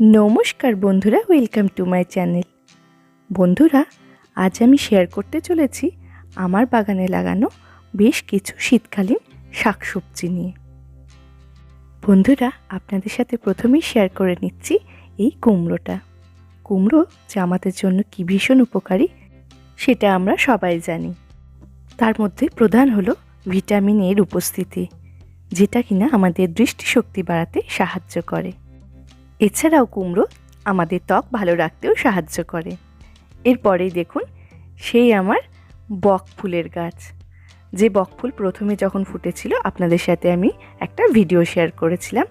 নমস্কার বন্ধুরা welcome to my channel বন্ধুরা, আজ আমি শেয়ার করতে চলেছি আমার বাগানে লাগানো বেশ কিছু শীতকালীন শাকসবজি নিয়ে। বন্ধুরা, আপনাদের সাথে প্রথমেই শেয়ার করে নিচ্ছি এই কুমড়োটা। কুমড়ো যে আমাদের জন্য কি ভীষণ উপকারী, সেটা আমরা সবাই জানি। তার মধ্যে প্রধান হলো ভিটামিন এর উপস্থিতি, যেটা কিনা আমাদের দৃষ্টিশক্তি বাড়াতে সাহায্য করে। এছাড়াও কুমড়ো আমাদের ত্বক ভালো রাখতেও সাহায্য করে। এরপরেই দেখুন, সেই আমার বক ফুলের গাছ। যে বক ফুল প্রথমে যখন ফুটেছিল, আপনাদের সাথে আমি একটা ভিডিও শেয়ার করেছিলাম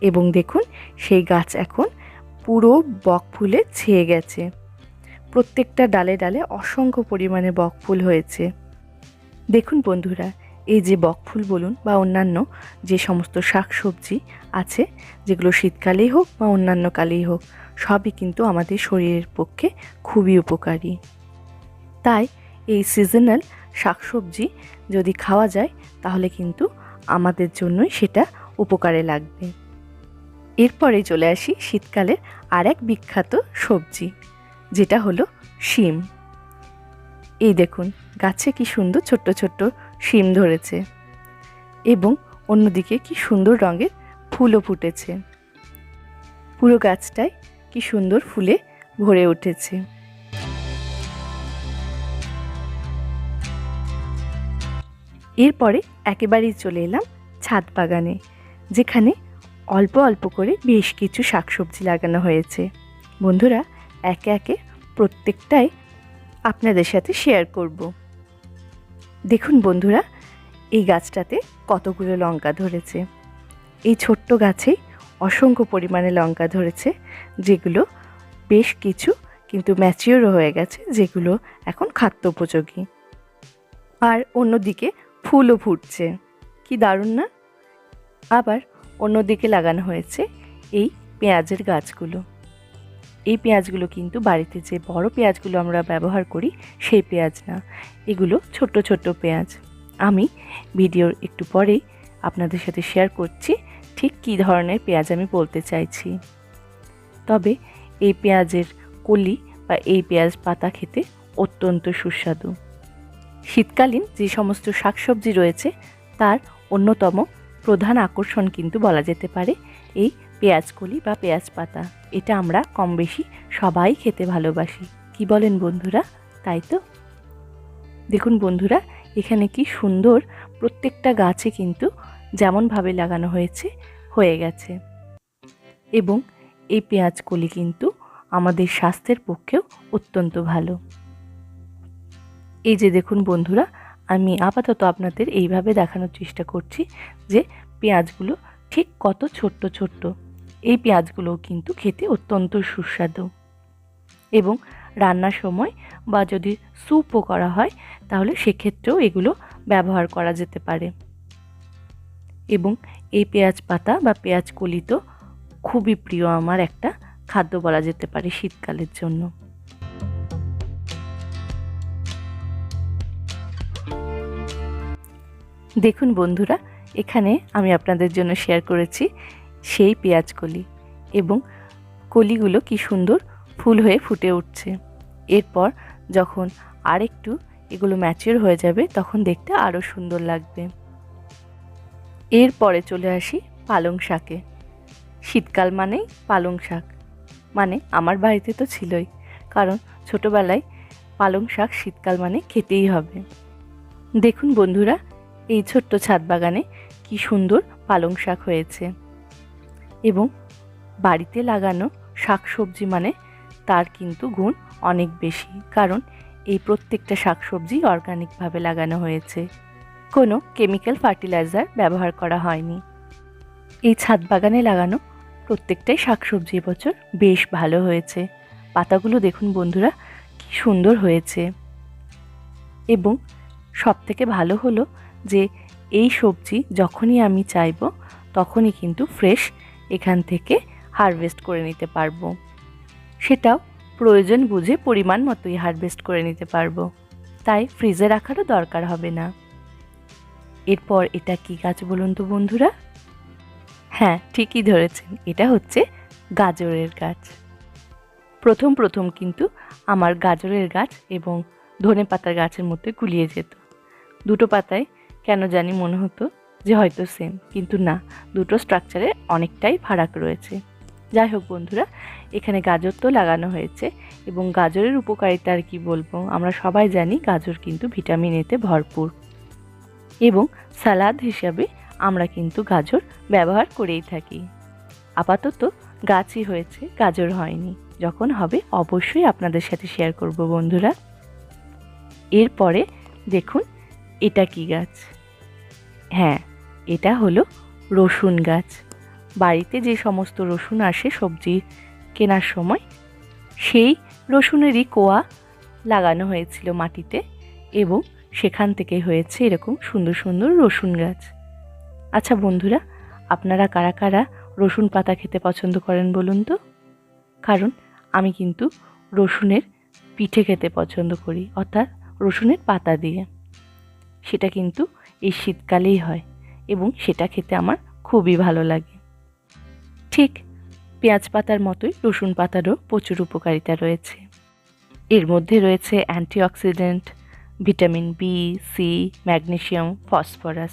এবং দেখুন, সেই গাছ এখন পুরো বক ফুলে ছেয়ে গেছে। প্রত্যেকটা ডালে ডালে অসংখ্য পরিমাণে বক ফুল হয়েছে। দেখুন বন্ধুরা এই যে বকফুল বলুন বা অন্যান্য যে সমস্ত শাক সবজি আছে, যেগুলো শীতকালেই হোক বা অন্যান্য কালেই হোক, সবই কিন্তু আমাদের শরীরের পক্ষে খুবই উপকারী। তাই এই সিজনাল শাকসবজি যদি খাওয়া যায়, তাহলে কিন্তু আমাদের জন্যই সেটা উপকারে লাগবে। এরপরে চলে আসি শীতকালের আর এক বিখ্যাত সবজি, যেটা হলো শিম। এই দেখুন, গাছে কি সুন্দর ছোট্ট ছোট্ট শিম ধরেছে এবং অন্যদিকে কি সুন্দর রঙের ফুলও ফুটেছে। পুরো গাছটায় কি সুন্দর ফুলে ভরে উঠেছে। এরপরে একেবারেই চলে এলাম ছাদ বাগানে, যেখানে অল্প অল্প করে বেশ কিছু শাকসবজি লাগানো হয়েছে। বন্ধুরা, একে একে প্রত্যেকটাই আপনাদের সাথে শেয়ার করব। দেখুন বন্ধুরা, এই গাছটাতে কতগুলো লঙ্কা ধরেছে। এই ছোট্ট গাছেই অসংখ্য পরিমাণে লঙ্কা ধরেছে, যেগুলো বেশ কিছু কিন্তু ম্যাচিওরও হয়ে গেছে, যেগুলো এখন খাদ্য উপযোগী। আর অন্যদিকে ফুলও ফুটছে। কি দারুণ না? আবার অন্যদিকে লাগানো হয়েছে এই পেঁয়াজের গাছগুলো। এই পেঁয়াজগুলো কিন্তু বাড়িতে যে বড় পেঁয়াজগুলো আমরা ব্যবহার করি, সেই পেঁয়াজ না। এগুলো ছোট ছোট পেঁয়াজ। আমি ভিডিওর একটু পরেই আপনাদের সাথে শেয়ার করছি ঠিক কী ধরনের পেঁয়াজ আমি বলতে চাইছি। তবে এই পেঁয়াজের কলি বা এই পেঁয়াজ পাতা খেতে অত্যন্ত সুস্বাদু। শীতকালীন যে সমস্ত শাকসবজি রয়েছে, তার অন্যতম প্রধান আকর্ষণ কিন্তু বলা যেতে পারে এই পেঁয়াজ কলি বা পেঁয়াজ পাতা এটা আমরা কম বেশি সবাই খেতে ভালোবাসি। কি বলেন বন্ধুরা? তাই তো? দেখুন বন্ধুরা, এখানে কি সুন্দর প্রত্যেকটা গাছে কিন্তু যেমনভাবে লাগানো হয়েছে, হয়ে গেছে। এবং এই পেঁয়াজ কলি কিন্তু আমাদের স্বাস্থ্যের পক্ষেও অত্যন্ত ভালো। এই যে দেখুন বন্ধুরা, আমি আপাতত আপনাদের এইভাবে দেখানোর চেষ্টা করছি যে পেঁয়াজগুলো ঠিক কত ছোট্ট ছোট্ট। এই পেঁয়াজগুলোও কিন্তু খেতে অত্যন্ত সুস্বাদু। এবং রান্নার সময় বা যদি স্যুপও করা হয়, তাহলে সেক্ষেত্রেও এগুলো ব্যবহার করা যেতে পারে। এবং এই পেঁয়াজ পাতা বা পেঁয়াজ কলি তো খুবই প্রিয় আমার একটা খাদ্য বলা যেতে পারে শীতকালের জন্য। দেখুন বন্ধুরা, এখানে আমি আপনাদের জন্য শেয়ার করেছি সেই পেঁয়াজ কলি এবং কলিগুলো কি সুন্দর ফুল হয়ে ফুটে উঠছে। এরপর যখন আরেকটু এগুলো ম্যাচিওর হয়ে যাবে, তখন দেখতে আরও সুন্দর লাগবে। এরপরে চলে আসি পালং শাকে। শীতকাল মানেই পালং শাক। মানে আমার বাড়িতে তো ছিলই, কারণ ছোটোবেলায় পালং শাক শীতকাল মানে খেতেই হবে। দেখুন বন্ধুরা, এই ছোট্ট ছাদ বাগানে কি সুন্দর পালং শাক হয়েছে। এবং বাড়িতে লাগানো শাক সবজি মানে তার কিন্তু গুণ অনেক বেশি, কারণ এই প্রত্যেকটা শাকসবজি অর্গানিকভাবে লাগানো হয়েছে। কোনো কেমিক্যাল ফার্টিলাইজার ব্যবহার করা হয়নি। এই ছাদ বাগানে লাগানো প্রত্যেকটাই শাকসবজি এবছর বেশ ভালো হয়েছে। পাতাগুলো দেখুন বন্ধুরা, কি সুন্দর হয়েছে। এবং সব থেকে ভালো হলো যে, এই সবজি যখনই আমি চাইব, তখনই কিন্তু ফ্রেশ এখান থেকে হারভেস্ট করে নিতে পারব। সেটাও প্রয়োজন বুঝে পরিমাণ মতোই হারভেস্ট করে নিতে পারব। তাই ফ্রিজে রাখারও দরকার হবে না। এরপর এটা কি গাছ বলুন তো বন্ধুরা? হ্যাঁ ঠিকই ধরেছেন, এটা হচ্ছে গাজরের গাছ। প্রথম প্রথম কিন্তু আমার গাজরের গাছ এবং ধনে পাতার গাছের মধ্যে গুলিয়ে যেত। দুটো পাতায় কেন জানি মনে হতো যে হয়তো সেম কিন্তু না, দুটো স্ট্রাকচারে অনেকটাই ফারাক রয়েছে। যাই হোক বন্ধুরা, এখানে গাজর তো লাগানো হয়েছে এবং গাজরের উপকারিতা আর কি বলব, আমরা সবাই জানি গাজর কিন্তু ভিটামিন এতে ভরপুর। এবং সালাদ হিসাবে আমরা কিন্তু গাজর ব্যবহার করেই থাকি। আপাতত গাছই হয়েছে, গাজর হয়নি। যখন হবে অবশ্যই আপনাদের সাথে শেয়ার করব বন্ধুরা। এরপরে দেখুন এটা কি গাছ। হ্যাঁ এটা হলো রসুন গাছ। বাড়িতে যে সমস্ত রসুন আসে, সবজি কেনার সময় সেই রসুনেরই কোয়া লাগানো হয়েছিল মাটিতে এবং সেখান থেকে হয়েছে এরকম সুন্দর সুন্দর রসুন গাছ। আচ্ছা বন্ধুরা, আপনারা কারা কারা রসুন পাতা খেতে পছন্দ করেন বলুন তো? কারণ আমি কিন্তু রসুনের পিঠে খেতে পছন্দ করি, অর্থাৎ রসুনের পাতা দিয়ে। সেটা কিন্তু এই শীতকালেই হয়। এবং সেটা খেতে আমার খুবই ভালো লাগে। ঠিক পেঁয়াজ পাতার মতোই রসুন পাতারও প্রচুর উপকারিতা রয়েছে। এর মধ্যে রয়েছে antioxidant, vitamin B C magnesium phosphorus.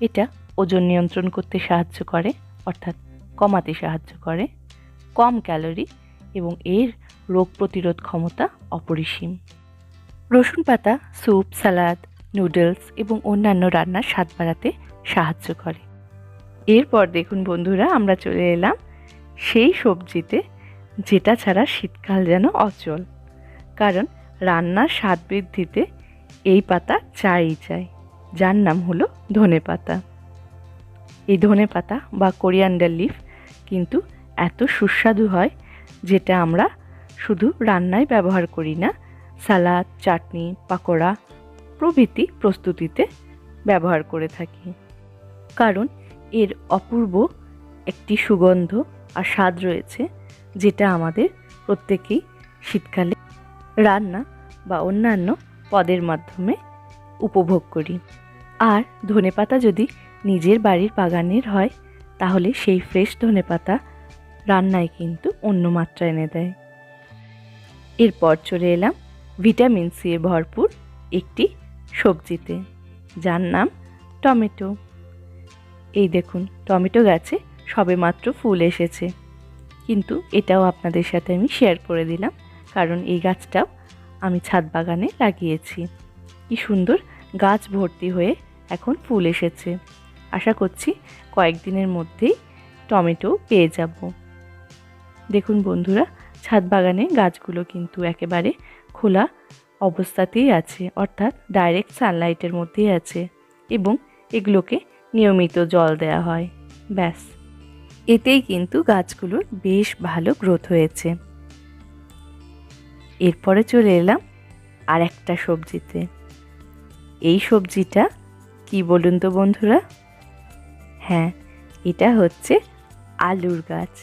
এটা ওজন নিয়ন্ত্রণ করতে সাহায্য করে, অর্থাৎ কমাতে সাহায্য করে, কম ক্যালোরি এবং এর রোগ প্রতিরোধ ক্ষমতা অপরিসীম। রসুন পাতা, স্যুপ সালাদ নুডলস এবং অন্যান্য রান্নার স্বাদ বাড়াতে সাহায্য করে। এরপর দেখুন বন্ধুরা, আমরা চলে এলাম সেই সবজিতে, যেটা ছাড়া শীতকাল যেন অচল। কারণ রান্নার স্বাদ বৃদ্ধিতে এই পাতা চাই চাই। যার নাম হলো ধনে পাতা। এই ধনে পাতা বা কোরিয়ান্ডার লিফ কিন্তু এত সুস্বাদু হয় যেটা আমরা শুধু রান্নায় ব্যবহার করি না, সালাদ, চাটনি, পাকোড়া প্রভৃতি প্রস্তুতিতে ব্যবহার করে থাকি। কারণ এর অপূর্ব একটি সুগন্ধ আর স্বাদ রয়েছে যেটা আমাদের প্রত্যেকেই শীতকালে রান্না বা অন্যান্য পদের মাধ্যমে উপভোগ করি। আর ধনেপাতা যদি নিজের বাড়ির বাগানের হয়, তাহলে সেই ফ্রেশ ধনেপাতা রান্নায় কিন্তু অন্য মাত্রা এনে দেয়। এরপর চলে এলাম ভিটামিন সি এ ভরপুর একটি সবজিতে, যার নাম টমেটো। এই দেখুন, টমেটো গাছে সবে মাত্র ফুল এসেছে। কিন্তু এটাও আপনাদের সাথে আমি শেয়ার করে দিলাম, কারণ এই গাছটাও আমি ছাদ বাগানে লাগিয়েছি। কি সুন্দর গাছ ভর্তি হয়ে এখন ফুল এসেছে। আশা করছি কয়েকদিনের মধ্যেই টমেটো পেয়ে যাব। দেখুন বন্ধুরা, ছাদ বাগানে গাছগুলো কিন্তু একেবারে খোলা অবস্থাতেই আছে, অর্থাৎ ডাইরেক্ট সানলাইটের মধ্যেই আছে এবং এগুলোকে নিয়মিত জল দেওয়া হয়। ব্যাস। এতেই কিন্তু গাছগুলোর বেশ ভালো গ্রোথ হয়েছে। এরপরে চলে এলাম আর একটা সবজিতে। এই সবজিটা কি বলুন তো বন্ধুরা? হ্যাঁ এটা হচ্ছে আলুর গাছ।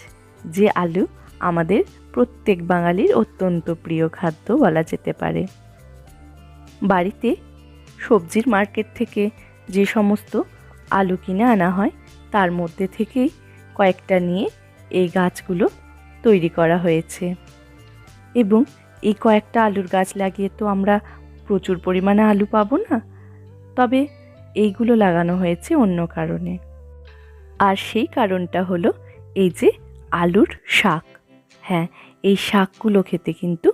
যে আলু আমাদের প্রত্যেক বাঙালির অত্যন্ত প্রিয় খাদ্য বলা যেতে পারে। বাড়িতে সবজির মার্কেট থেকে যে সমস্ত আলু কিনে আনা হয়। তার মধ্যে থেকেই কয়েকটা নিয়ে এই গাছগুলো তৈরি করা হয়েছে। এবং এই কয়েকটা আলুর গাছ লাগিয়ে তো আমরা প্রচুর পরিমাণে আলু পাবো না। তবে এইগুলো লাগানো হয়েছে অন্য কারণে। আর সেই কারণটা হলো এই যে আলুর শাক। হ্যাঁ এই শাকগুলো খেতে কিন্তু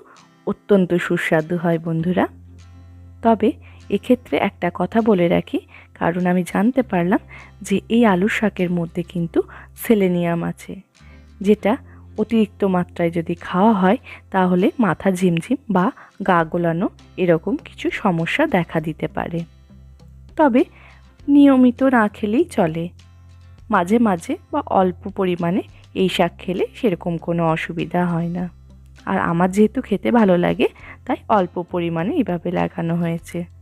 অত্যন্ত সুস্বাদু হয় বন্ধুরা। তবে এক্ষেত্রে একটা কথা বলে রাখি কারণ আমি জানতে পারলাম যে এই আলুর শাকের মধ্যে কিন্তু সেলেনিয়াম আছে, যেটা অতিরিক্ত মাত্রায় যদি খাওয়া হয় তাহলে মাথা ঝিমঝিম বা গা গোলানো এরকম কিছু সমস্যা দেখা দিতে পারে। তবে নিয়মিত না খেলেই চলে। মাঝে মাঝে বা অল্প পরিমাণে এই শাক খেলে সেরকম কোনো অসুবিধা হয় না। আর আমার যেহেতু খেতে ভালো লাগে, তাই অল্প পরিমাণে এভাবে লাগানো হয়েছে।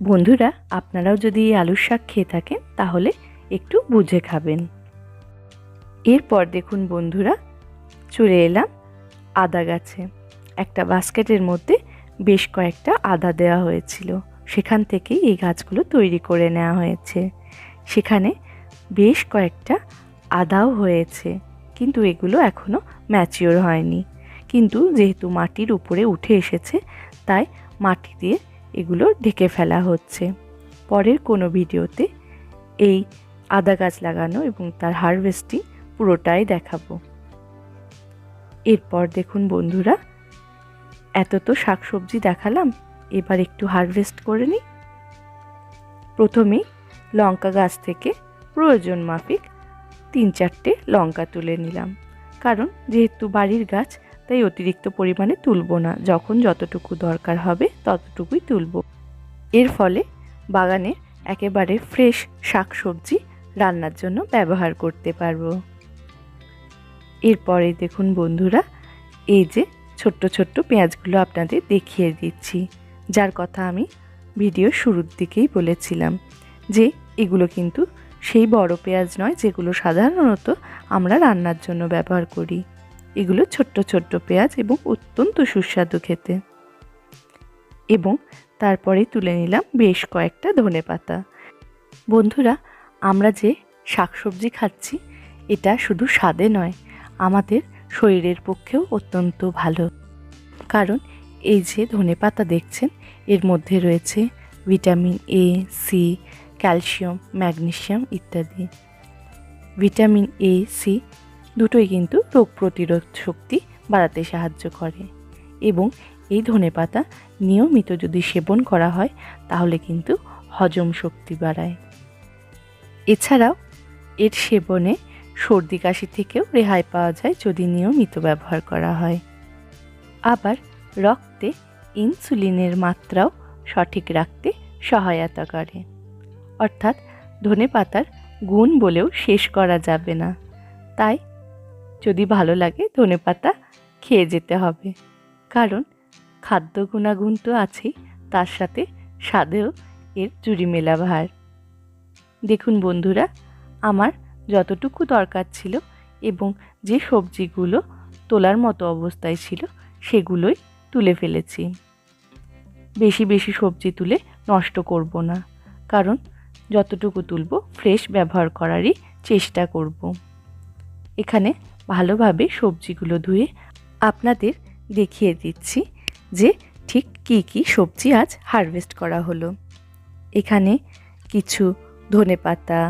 বন্ধুরা, আপনারাও যদি এই আলুর শাক খেয়ে থাকেন, তাহলে একটু বুঝে খাবেন। এরপর দেখুন বন্ধুরা, চলে এলাম আদা গাছে। একটা বাস্কেটের মধ্যে বেশ কয়েকটা আদা দেওয়া হয়েছিল। সেখান থেকেই এই গাছগুলো তৈরি করে নেওয়া হয়েছে। সেখানে বেশ কয়েকটা আদাও হয়েছে, কিন্তু এগুলো এখনও ম্যাচিওর হয়নি। কিন্তু যেহেতু মাটির উপরে উঠে এসেছে, তাই মাটি দিয়ে এগুলো ঢেকে ফেলা হচ্ছে। পরের কোনো ভিডিওতে এই আদা গাছ লাগানো এবং তার হারভেস্টিং পুরোটাই দেখাবো। এরপর দেখুন বন্ধুরা, এত তো শাকসবজি দেখালাম, এবার একটু হারভেস্ট করে নিই। প্রথমেই লঙ্কা গাছ থেকে প্রয়োজন মাফিক তিন চারটে লঙ্কা তুলে নিলাম। কারণ যেহেতু বাড়ির গাছ তাই অতিরিক্ত পরিমাণে তুলব না। যখন যতটুকু দরকার হবে ততটুকুই তুলব। এর ফলে বাগানে একেবারে ফ্রেশ শাকসবজি রান্নার জন্য ব্যবহার করতে পারব। এরপরে দেখুন বন্ধুরা, এই যে ছোট্ট ছোট্ট পেঁয়াজগুলো আপনাদের দেখিয়ে দিচ্ছি। যার কথা আমি ভিডিও শুরুর দিকেই বলেছিলাম যে এগুলো কিন্তু সেই বড় পেঁয়াজ নয় যেগুলো সাধারণত আমরা রান্নার জন্য ব্যবহার করি। এগুলো ছোট্ট ছোট্ট পেঁয়াজ এবং অত্যন্ত সুস্বাদু খেতে। এবং তারপরে তুলে নিলাম বেশ কয়েকটা ধনে পাতা। বন্ধুরা, আমরা যে শাকসবজি খাচ্ছি, এটা শুধু স্বাদে নয়, আমাদের শরীরের পক্ষেও অত্যন্ত ভালো। কারণ এই যে ধনে পাতা দেখছেন, এর মধ্যে রয়েছে vitamin A, C, calcium, magnesium ইত্যাদি। ভিটামিন এ, সি দুটোই কিন্তু রোগ প্রতিরোধ শক্তি বাড়াতে সাহায্য করে। এবং এই ধনেপাতা নিয়মিত যদি সেবন করা হয়, তাহলে কিন্তু হজম শক্তি বাড়ায়। এছাড়াও, এর সেবনে সর্দি কাশি থেকেও রেহাই পাওয়া যায় যদি নিয়মিত ব্যবহার করা হয়। আবার রক্তে ইনসুলিনের মাত্রাও সঠিক রাখতে সহায়তা করে। অর্থাৎ ধনে পাতার গুণ বলেও শেষ করা যাবে না। তাই যদি ভালো লাগে ধনে পাতা খেয়ে যেতে হবে। কারণ খাদ্য গুণাগুণ তো আছেই, তার সাথে স্বাদেও এর জুড়ি মেলা ভার দেখুন বন্ধুরা, আমার যতটুকু দরকার ছিল এবং যে সবজিগুলো তোলার মতো অবস্থায় ছিল, সেগুলোই তুলে ফেলেছি। বেশি বেশি সবজি তুলে নষ্ট করব না, কারণ যতটুকু তুলব, ফ্রেশ ব্যবহার করারই চেষ্টা করব। এখানে ভালোভাবে সবজিগুলো ধুয়ে আপনাদের দেখিয়ে দিচ্ছি যে ঠিক কি কি সবজি আজ হারভেস্ট করা হলো। এখানে কিছু ধনেপাতা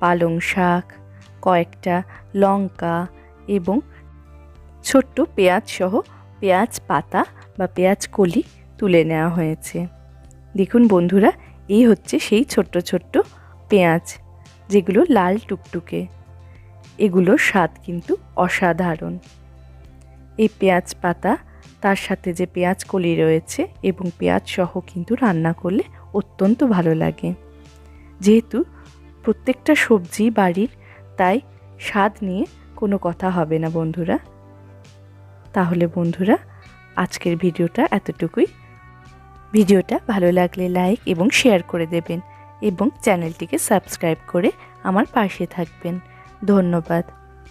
পালং শাক, কয়েকটা লঙ্কা এবং ছোট্ট পেঁয়াজ সহ পেঁয়াজ পাতা বা পেঁয়াজ কলি তুলে নেওয়া হয়েছে। দেখুন বন্ধুরা, এই হচ্ছে সেই ছোট্ট ছোট্ট পেঁয়াজ যেগুলো লাল টুকটুকে। এগুলোর স্বাদ কিন্তু অসাধারণ। এই পেঁয়াজ পাতা, তার সাথে যে পেঁয়াজ কলি রয়েছে এবং পেঁয়াজ সহ কিন্তু রান্না করলে অত্যন্ত ভালো লাগে। যেহেতু প্রত্যেকটা সবজি বাড়ির, তাই স্বাদ নিয়ে কোনো কথা হবে না বন্ধুরা। তাহলে বন্ধুরা, আজকের ভিডিওটা এতটুকুই। ভিডিওটা ভালো লাগলে লাইক এবং শেয়ার করে দেবেন এবং চ্যানেলটিকে সাবস্ক্রাইব করে আমার পাশে থাকবেন। ধন্যবাদ।